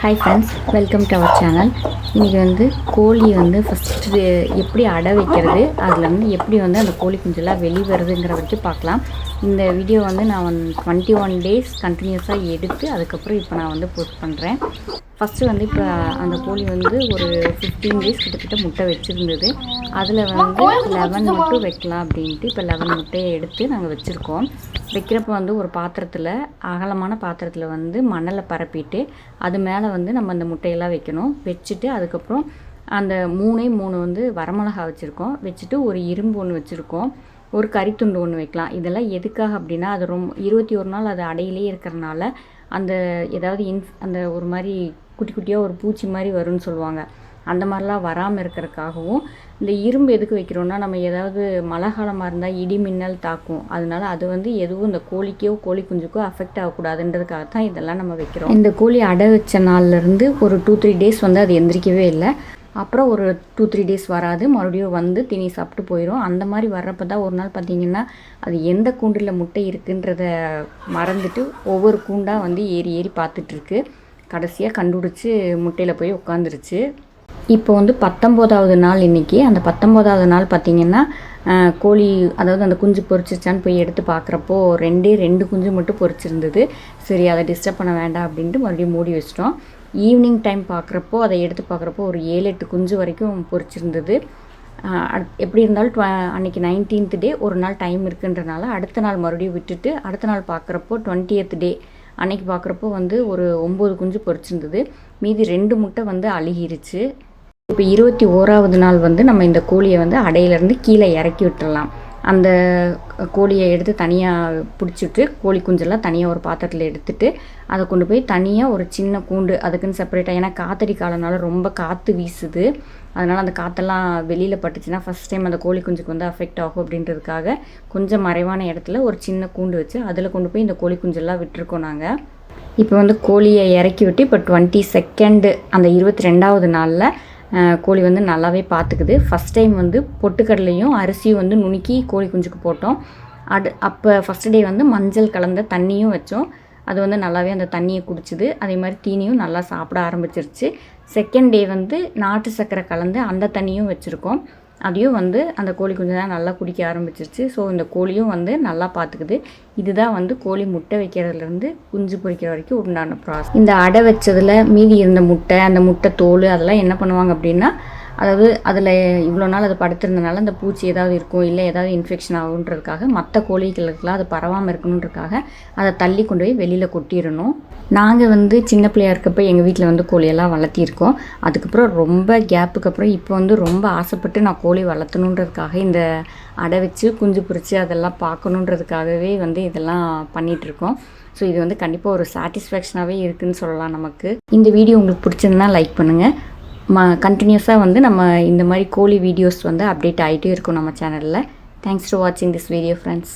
Hi friends welcome to our channel இன்றைக்கி வந்து கோழி வந்து ஃபஸ்ட்டு எப்படி அடை வைக்கிறது அதில் வந்து எப்படி வந்து அந்த கோழி குஞ்செல்லாம் வெளி வருதுங்கிற வரைக்கும் பார்க்கலாம். இந்த வீடியோ வந்து நான் வந்து டுவெண்ட்டி ஒன் டேஸ் கண்டினியூஸாக எடுத்து அதுக்கப்புறம் இப்போ நான் வந்து போஸ்ட் பண்ணுறேன் ஃபஸ்ட்டு வந்து இப்போ அந்த கோழி வந்து ஒரு ஃபிஃப்டீன் டேஸ் கிட்டத்தட்ட முட்டை வச்சுருந்தது. அதில் வந்து லெவன் மட்டும் வைக்கலாம் அப்படின்ட்டு இப்போ லெவன் முட்டையை எடுத்து நாங்கள் வச்சுருக்கோம். வைக்கிறப்ப வந்து ஒரு பாத்திரத்தில் அகலமான பாத்திரத்தில் வந்து மணலை பரப்பிட்டு அது மேலே வந்து நம்ம அந்த முட்டையெல்லாம் வைக்கணும். வச்சுட்டு அதுக்கப்புறம் அந்த மூணே மூணு வந்து வரமிளகா வச்சுருக்கோம். வச்சுட்டு ஒரு இரும்பு ஒன்று வச்சுருக்கோம். ஒரு கறித்துண்டு ஒன்று வைக்கலாம். இதெல்லாம் எதுக்காக அப்படின்னா அது ரொம்ப இருபத்தி ஒரு நாள் அது அடையிலே இருக்கிறனால அந்த ஏதாவது இன்ஃப் அந்த ஒரு மாதிரி குட்டி குட்டியாக ஒரு பூச்சி மாதிரி வரும்னு சொல்லுவாங்க. அந்த மாதிரிலாம் வராமல் இருக்கிறதுக்காகவும் இந்த இரும்பு எதுக்கு வைக்கிறோன்னா நம்ம ஏதாவது மழை காலமாக இருந்தால் இடி மின்னல் தாக்கும். அதனால அது வந்து எதுவும் இந்த கோழிக்கோ கோழி குஞ்சுக்கோ அஃபெக்ட் ஆகக்கூடாதுன்றதுக்காக தான் இதெல்லாம் நம்ம வைக்கிறோம். இந்த கோழி அடை வச்ச நாள்லேருந்து ஒரு டூ த்ரீ டேஸ் வந்து அது எந்திரிக்கவே இல்லை. அப்புறம் ஒரு டூ த்ரீ டேஸ் வராது. மறுபடியும் வந்து திணி சாப்பிட்டு போயிடும் அந்த மாதிரி வர்றப்ப தான் ஒரு நாள் பார்த்தீங்கன்னா அது எந்த கூண்டில் முட்டை இருக்குன்றத மறந்துட்டு ஒவ்வொரு கூண்டாக வந்து ஏறி ஏறி பார்த்துட்ருக்கு கடைசியாக கண்டுபிடிச்சி முட்டையில் போய் உட்காந்துருச்சு இப்போ வந்து பத்தொம்போதாவது நாள் இன்றைக்கி அந்த பத்தொம்போதாவது நாள் பார்த்திங்கன்னா கோழி அதாவது அந்த குஞ்சு பொறிச்சிருச்சான்னு போய் எடுத்து பார்க்குறப்போ ரெண்டே ரெண்டு குஞ்சு மட்டும் பொறிச்சிருந்தது சரி அதை டிஸ்டர்ப் பண்ண வேண்டாம் அப்படின்ட்டு மறுபடியும் மூடி வச்சிட்டோம். ஈவினிங் டைம் பார்க்குறப்போ அதை எடுத்து பார்க்குறப்போ ஒரு ஏழு எட்டு குஞ்சு வரைக்கும் பொறிச்சிருந்தது அட்- எப்படி இருந்தாலும் டுவ அன்றைக்கி நைன்டீன்த் டே ஒரு நாள் டைம் இருக்குன்றனால அடுத்த நாள் மறுபடியும் விட்டுட்டு அடுத்த நாள் பார்க்குறப்போ டுவெண்ட்டியத் டே அன்னைக்கு பார்க்குறப்போ வந்து ஒரு ஒம்பது குஞ்சு பொறிச்சிருந்தது மீதி ரெண்டு முட்டை வந்து அழுகிருச்சு. இப்போ இருபத்தி ஓராவது நாள் வந்து நம்ம இந்த கோழியை வந்து அடையிலேருந்து கீழே இறக்கி விட்டுடலாம் அந்த கோழியை எடுத்து தனியாக பிடிச்சிட்டு கோழி குஞ்செல்லாம் தனியாக ஒரு பாத்திரத்தில் எடுத்துட்டு அதை கொண்டு போய் தனியாக ஒரு சின்ன கூண்டு அதுக்குன்னு செப்பரேட்டாக ஏன்னா காத்தடி காலனால ரொம்ப காற்று வீசுது. அதனால் அந்த காற்றெல்லாம் வெளியில் பட்டுச்சுன்னா ஃபஸ்ட் டைம் அந்த கோழி குஞ்சுக்கு வந்து அஃபெக்ட் ஆகும் அப்படின்றதுக்காக கொஞ்சம் மறைவான இடத்துல ஒரு சின்ன கூண்டு வச்சு அதில் கொண்டு போய் இந்த கோழி குஞ்செல்லாம் விட்டுருக்கோம் நாங்கள் இப்போ வந்து கோழியை இறக்கி விட்டு இப்போ டுவெண்ட்டி செகண்டு அந்த இருபத்தி ரெண்டாவது நாளில் கோழி வந்து நல்லாவே பார்த்துக்குது ஃபஸ்ட் டைம் வந்து பொட்டுக்கடலையும் அரிசியும் வந்து நுணுக்கி கோழி குஞ்சுக்கு போட்டோம். அடு அப்போ ஃபஸ்ட் டே வந்து மஞ்சள் கலந்த தண்ணியும் வச்சோம். அது வந்து நல்லாவே அந்த தண்ணியை குடிச்சிது. அதே மாதிரி தீனியும் நல்லா சாப்பிட ஆரம்பிச்சிருச்சு. செகண்ட் டே வந்து நாட்டு சர்க்கரை கலந்து அந்த தண்ணியும் வச்சுருக்கோம். அதையும் வந்து அந்த கோழி கொஞ்சம் நேரம் நல்லா குடிக்க ஆரம்பிச்சிருச்சு. ஸோ இந்த கோழியும் வந்து நல்லா பார்த்துக்குது இதுதான் வந்து கோழி முட்டை வைக்கிறதுலேருந்து குஞ்சு பொரிக்கிற வரைக்கும் உண்டான ப்ராசஸ் இந்த அடை வச்சதில் மீதி இருந்த முட்டை அந்த முட்டை தோல் அதெல்லாம் என்ன பண்ணுவாங்க அப்படின்னா அதாவது அதில் இவ்வளோ நாள் அது படுத்திருந்தனால அந்த பூச்சி ஏதாவது இருக்கும் இல்லை ஏதாவது இன்ஃபெக்ஷன் ஆகுன்றதுக்காக மற்ற கோழிகளுக்கெல்லாம் அது பரவாமல் இருக்கணுன்றதுக்காக அதை தள்ளி கொண்டு போய் வெளியில் கொட்டிடணும். நாங்கள் வந்து சின்ன பிள்ளையாக இருக்கப்போ எங்கள் வீட்டில் வந்து கோழியெல்லாம் வளர்த்திருக்கோம். அதுக்கப்புறம் ரொம்ப கேப்புக்கு அப்புறம் இப்போ வந்து ரொம்ப ஆசைப்பட்டு நான் கோழி வளர்த்தணுன்றதுக்காக இந்த அடை வச்சு குஞ்சு பொரிச்சு அதெல்லாம் பார்க்கணுன்றதுக்காகவே வந்து இதெல்லாம் பண்ணிகிட்ருக்கோம் ஸோ இது வந்து கண்டிப்பாக ஒரு சாட்டிஸ்ஃபேக்ஷனாகவே இருக்குதுன்னு சொல்லலாம் நமக்கு. இந்த வீடியோ உங்களுக்கு பிடிச்சிருந்தா லைக் பண்ணுங்கள் ம கண்டினியூஸாக வந்து நம்ம இந்த மாதிரி கோழி வீடியோஸ் வந்து அப்டேட் ஆகிட்டே இருக்கும் நம்ம சேனலில் தேங்க்ஸ் டு வாட்சிங் திஸ் வீடியோ ஃப்ரெண்ட்ஸ்